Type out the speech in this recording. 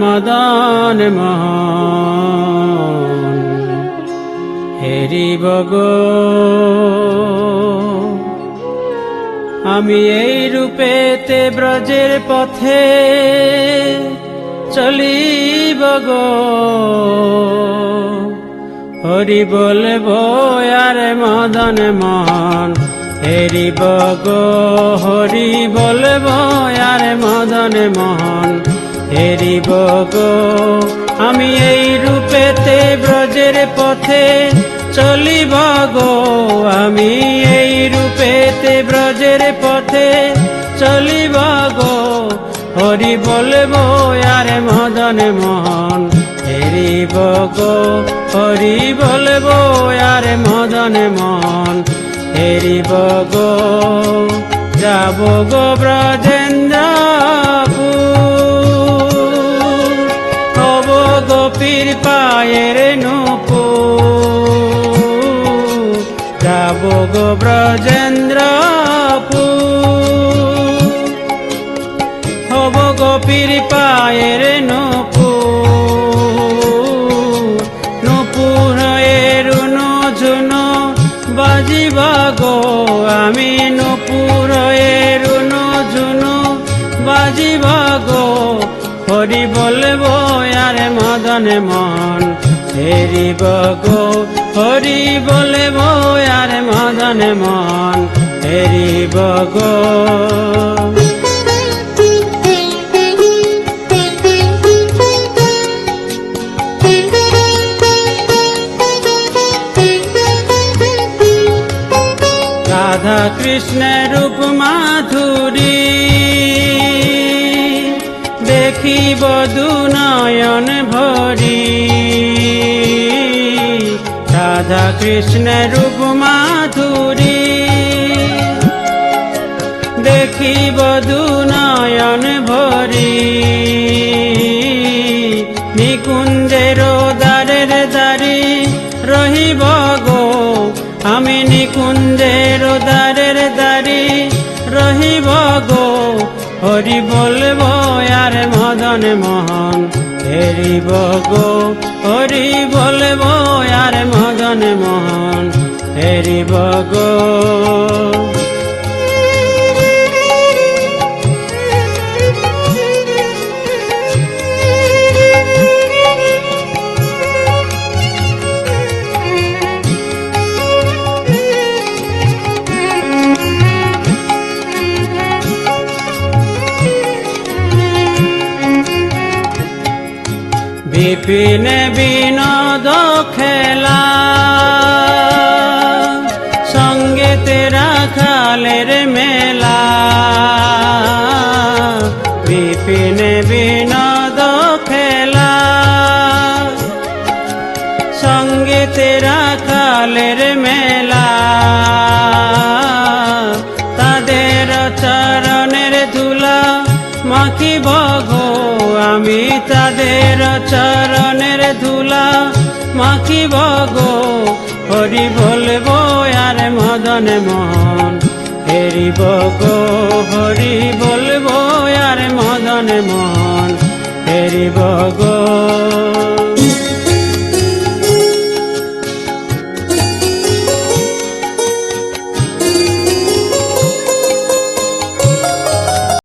মদন মোহন, হেরিব আমি এই রূপেতে ব্রজের পথে চলিব গো। হরি বলব আর মদন মন হেরিব গো। হরি বলব আর মদন মোহন। হেরিব গো, আমি এই রূপেতে ব্রজের পথে চলিব গো। আমি এই রূপেতে ব্রজের পথে চলিব গো। হরি বলব, আর মদন মোহন। হেরিব গো, হরি বলব, আর মদন মোহন। হেরিব গো, যাব গো ব্রজেন্দ্রপুর গোপীর পায়ের নুপু যাব গো ব্রজেন্দ্রপুর। হব গোপীর পায়ের নুপু নুপুর এরুনো ঝুনো বাজিব গো আমি। নুপুর এরুনো ঝুনো বাজিব গো। হরি বলব মদন মন। হেরিব গো হরি বলব আর মদন মন। হেরিব গো। রাধা কৃষ্ণের রূপ মাধুরী। দেখিব দুনয়ন ভরি। রাধা কৃষ্ণের রূপ মাধুরী। দেখিব দুনয়ন ভরি। নিকুঞ্জের দ্বারের দ্বারি রহিব গো। আমি নিকুঞ্জের মদন মহন। হেরিব গো হরি বলব আর মদন মহন। হেরিব গো বিপিন বিনোদ খেলা। সঙ্গে তেরা খালের মেলা। বিপিন বিনোদ খেলা। সঙ্গে তেরা খালের মেলা। তাদের চরণের ধুলা মাখিব গো আমি তাদের চরণের ধুলা মাখিব গো। হরি বলব, আর মদন মোহন হেরিব গো। হরি বলব, আর মদন মোহন হেরিব গো।